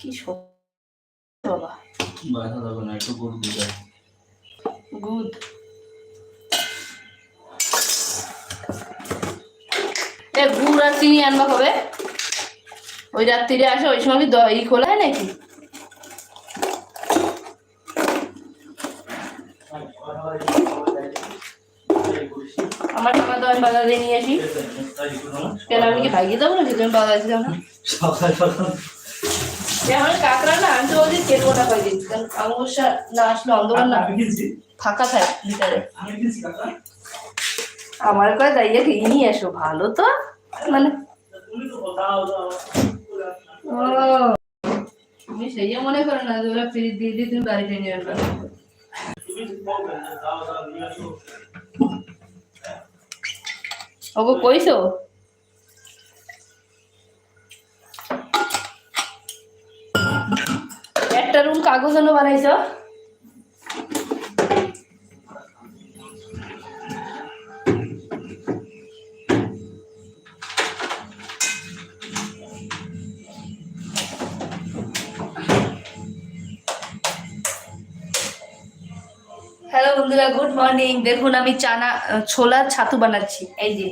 কি সত্যি বাবা? ব্যথা দেবে না একটু গুড় দিয়ে গুড। এ গুড় আর চিনি আনবা কবে? ওই রাত্রিরে আসে ওই সময় কি দ- খোলা হয় নাকি? আমার টাকা বাজারে নিয়ে আসি। কেন আমি কি ভাগিয়ে দেবো নাকি? তুমি বাজারে যাও না। সকাল সকাল। কাকরা না আমি তো বলছি কারণ অমাবস্যা না আসলে অন্ধকার না। ফাঁকা থাকে ভিতরে। আমার কাছে দাঁড়িয়ে খেয়ে নিয়ে এসো ভালো তো। মানে তুমি সেই মনে করো না যে ওরা ফ্রিজ দিয়ে দিয়ে তুমি বাড়িতে নিয়ে আসবে। ওগো কইছো? একটা রুম কাগজ জন্য বানাইছ? হ্যালো বন্ধুরা গুড মর্নিং দেখুন, আমি চানা, ছোলার ছাতু বানাচ্ছি। এই যে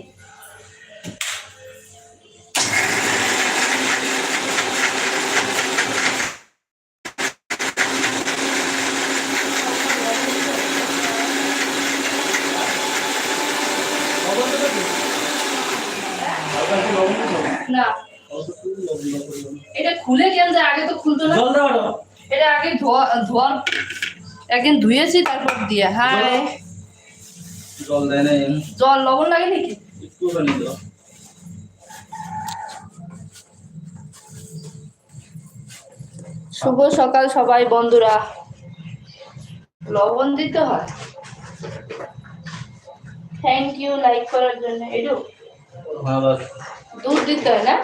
না এটা খুলে কেন যায় আগে তো দাও। এটা আগে ধোয়া ধোয়ার একদিন ধুয়েছি তারপর দিয়ে। হ্যাঁ। জল? দেয় না জল লবণ লাগে নাকি? একটু দাও শুভ সকাল সবাই বন্ধুরা। লবণ দিতে হয়। থ্যাংক ইউ লাইক করার জন্য। একটু হ্যাঁ দুধ দিতে হয় না?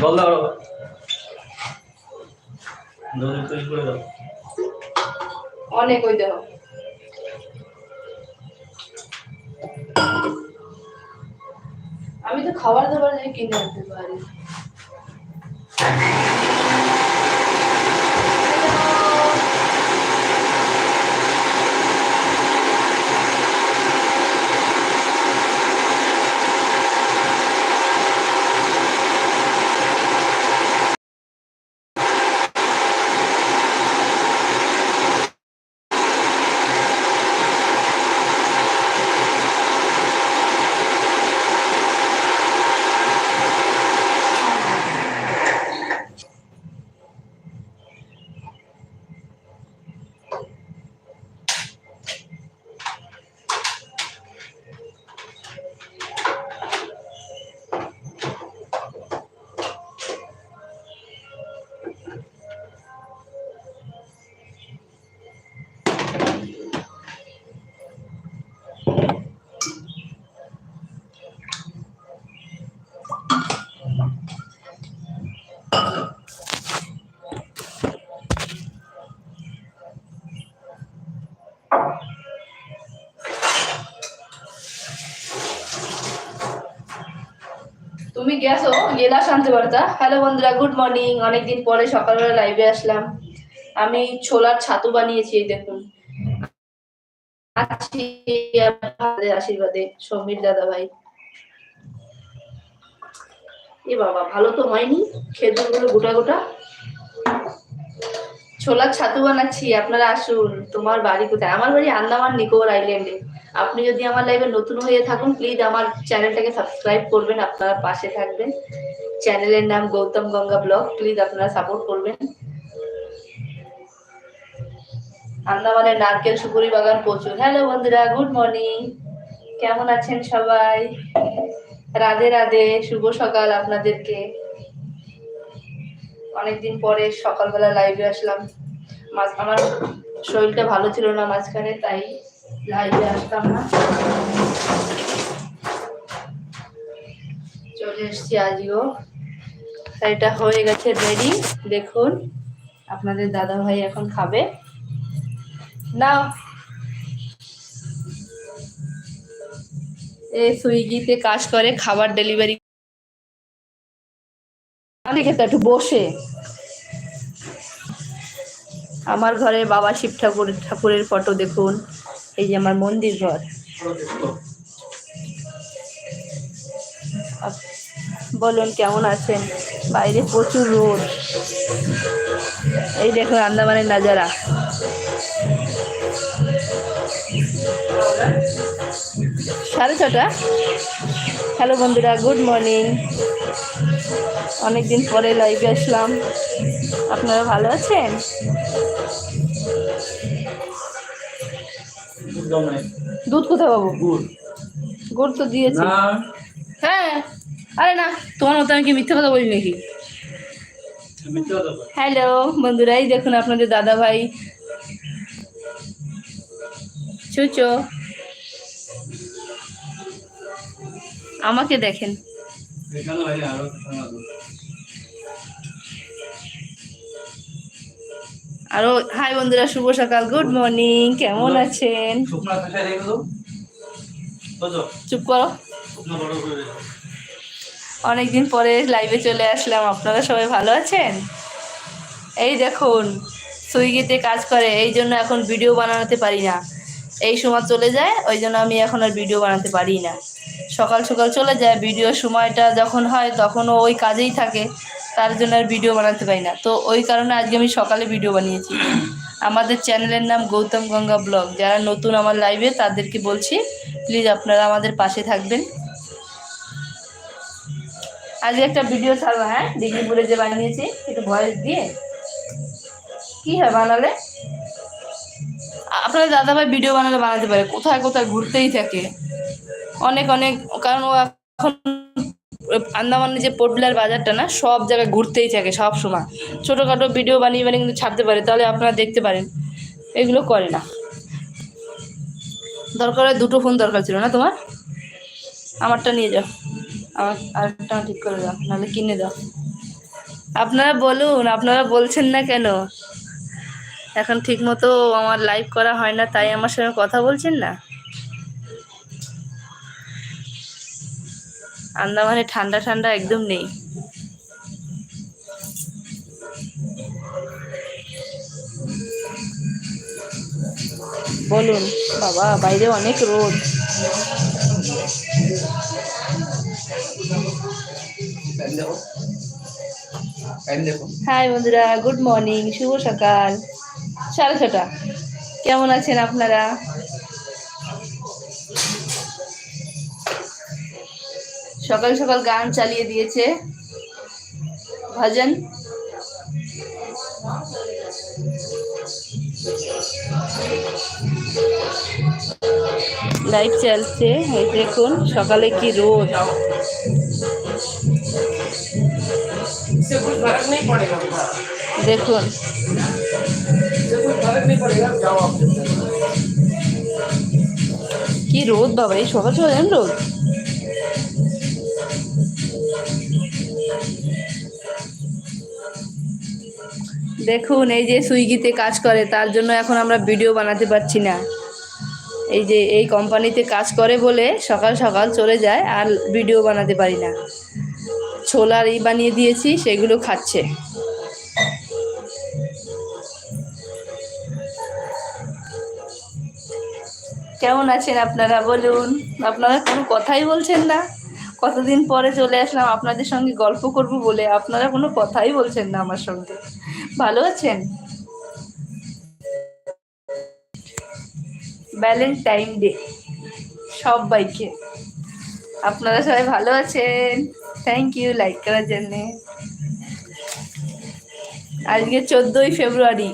জল দাও। দাও। দাও অনেক ওই দেহ আমি তো খাবার দাবার নিয়ে কিনে আনতে পারি তুমি গেছো? গেলাস আনতে পারতা? হ্যালো বন্ধুরা গুড মর্নিং অনেকদিন পরে সকালবেলা লাইভে আসলাম। আমি ছোলার ছাতু বানিয়েছি দেখুন। আশীর্বাদে, সমীর দাদা ভাই এ বাবা, ভালো তো হয়নি? খেজুরগুলো গোটা গোটা। ছোলার ছাতু বানাচ্ছি, আপনারা আসুন। তোমার বাড়ি কোথায়? আমার বাড়ি আন্দামান, নিকোবর আইল্যান্ডে আপনি যদি আমার লাইভে নতুন হয়ে থাকুন প্লিজ আমার চ্যানেলটাকে সাবস্ক্রাইব করবেন, আপনারা পাশে থাকবেন। চ্যানেলের নাম গৌতম গঙ্গা ব্লগ প্লিজ আপনারা সাপোর্ট করবেন। আন্দামানের নারকেল সুপুরি বাগান প্রচুর। হ্যালো বন্ধুরা গুড মর্নিং কেমন আছেন সবাই? রাধে রাধে, শুভ সকাল আপনাদেরকে। অনেকদিন পরে সকালবেলা লাইভে আসলাম। আমার শরীরটা ভালো ছিল না মাঝখানে, তাই লাইভে আসতাম না। চলে এসছি আজকেও তাই এটা হয়ে গেছে রেডি দেখুন, আপনাদের দাদা ভাই এখন খাবে। না এ সুইগিতে কাজ করে, খাবার ডেলিভারি খেতে একটু বসে। আমার ঘরে বাবা শিব ঠাকুর, ঠাকুরের ফটো দেখুন। এই যে আমার মন্দির ঘর। বলুন কেমন আছেন? বাইরে প্রচুর রোদ। এই দেখুন আন্দামানের নাজারা। সাড়ে ছটা। হ্যালো বন্ধুরা, গুড মর্নিং। অনেকদিন পরে লাইভে আসলাম। আপনারা ভালো আছেন? দুধ কোথায় পাবো? গুড গুড় তো দিয়েছি। না। হ্যাঁ আরে না। তোমার মতো আমি কি মিথ্যে কথা বলি নাকি। হ্যালো বন্ধুরাই দেখুন আপনাদের দাদা ভাই। চুচো আমাকে দেখেন। আরও হাই বন্ধুরা শুভ সকাল গুড মর্নিং কেমন আছেন? চুপ করো। অনেকদিন পরে লাইভে চলে আসলাম। আপনারা সবাই ভালো আছেন? এই দেখুন সুইগিতে কাজ করে এই জন্য এখন ভিডিও বানাতে পারি না। এই সময় চলে যায় ওই জন্য আমি এখন আর ভিডিও বানাতে পারি না। সকাল সকাল চলে যায় ভিডিও সময়টা যখন হয় তখনও ওই কাজেই থাকে। তার জন্য আর ভিডিও বানাতে পারি না। তো ওই কারণে আজকে আমি সকালে ভিডিও বানিয়েছি। আমাদের চ্যানেলের নাম গৌতম গঙ্গা ব্লগ যারা নতুন আমার লাইভে তাদেরকে বলছি প্লিজ আপনারা আমাদের পাশে থাকবেন। আজকে একটা ভিডিও ছাড়বো হ্যাঁ? ডিগ্রিপুরে যে বানিয়েছি, একটু ভয়েস দিয়ে। কি হয় বানালে? আপনার দাদাভাই ভিডিও বানালে বানাতে পারে। কোথায় কোথায় ঘুরতেই থাকে। অনেক অনেক, কারণ ও এখন আন্দামানে যে পোর্টবিলার বাজারটা না, সব জায়গায় ঘুরতেই থাকে সব সময়। ছোটোখাটো ভিডিও বানিয়ে বানিয়ে কিন্তু ছাড়তে পারে, তাহলে আপনারা দেখতে পারেন। এগুলো করে না। দরকার হয় দুটো ফোন দরকার ছিল না তোমার? আমারটা নিয়ে যাও। আমার আরেকটা ঠিক করে দাও, নাহলে কিনে দাও। আপনারা বলুন, আপনারা বলছেন না কেন? এখন ঠিক মতো আমার লাইভ করা হয় না, তাই আমার সঙ্গে কথা বলছেন না? আন্দামানে ঠান্ডা ঠান্ডা একদম নেই। বলুন, বাবা, বাইরে অনেক রোদ। হাই বন্ধুরা গুড মর্নিং শুভ সকাল। সাড়ে ছটা। কেমন আছেন আপনারা? সকাল সকাল গান চালিয়ে দিয়েছে। ভজন। লাইভ চলছে, এই দেখুন, সকালে কি রোদ। দেখুন। কি রোদ বাবা, এই সকাল সকাল রোদ? দেখুন, এই যে সুইগিতে কাজ করে, তার জন্য এখন আমরা ভিডিও বানাতে পারছি না। এই যে এই কোম্পানিতে কাজ করে বলে সকাল সকাল চলে যায়, আর ভিডিও বানাতে পারি না। ছোলার ই বানিয়ে দিয়েছি, সেগুলো খাচ্ছে। কেমন আছেন আপনারা, বলুন? আপনারা কোনো কথাই বলছেন না। কতদিন পরে চলে আসলাম, আপনাদের সঙ্গে গল্প করব বলে আপনারা কোনো কথাই বলছেন না আমার সঙ্গে। ভালো আছেন? ভ্যালেন্টাইন ডে সবাইকে। আপনারা সবাই ভালো আছেন? থ্যাংক ইউ লাইক করার জন্যে। আজকে চোদ্দই ফেব্রুয়ারি।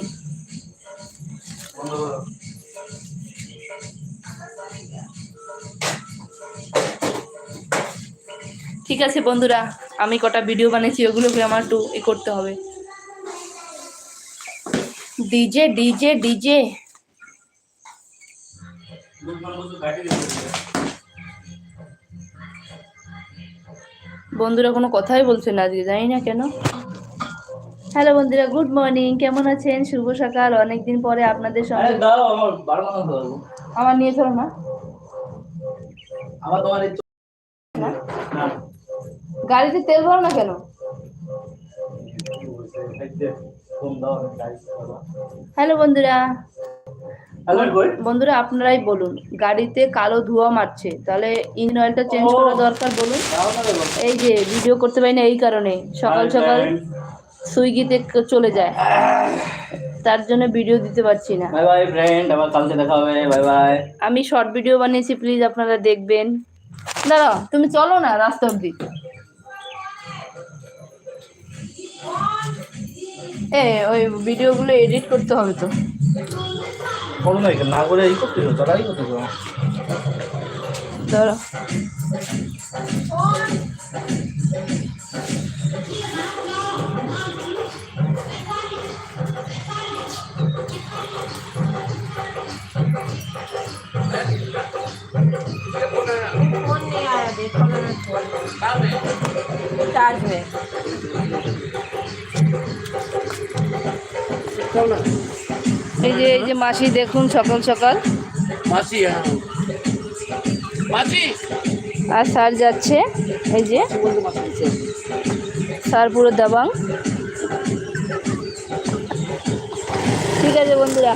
ঠিক আছে বন্ধুরা, আমি কটা ভিডিও বানিয়েছি, ওগুলোকে আমার একটু ই করতে হবে। DJ DJ DJ. বন্ধুরা কোনো কথাই বলছে না আজকে জানি না কেন। হ্যালো বন্ধুরা গুড মর্নিং। কেমন আছেন? শুভ সকাল। অনেকদিন পরে আপনাদের সঙ্গে আমার নিয়ে চলো না। আমার তোমার না? না। গাড়িতে তেল ভরো না কেন? হ্যালো বন্ধুরা। বন্ধুরা আপনারাই বলুন গাড়িতে কালো ধোঁয়া মারছে তাহলে ইঞ্জিন অয়েলটা চেঞ্জ করা দরকার বলুন? এই যে ভিডিও করতে পারি না এই কারণে। সকাল সকাল সুইগিতে চলে যায়। তার জন্য ভিডিও দিতে পারছি না। বাই বাই ফ্রেন্ড আবার কালকে দেখা হবে। বাই বাই আমি শর্ট ভিডিও বানিয়েছি প্লিজ আপনারা দেখবেন। দাঁড়াও তুমি চলো না রাস্তা অব্দি এ ওই ভিডিওগুলো এডিট করতে হবে তো। করো না না করে এই করতে তোরাই করতেছো ধরো। এই যে এই যে মাসি দেখুন সকাল সকাল। মাসি হ্যাঁ। মাসি! আর স্যার যাচ্ছে এই যে। স্যার পুরো দাবাং। ঠিক আছে বন্ধুরা।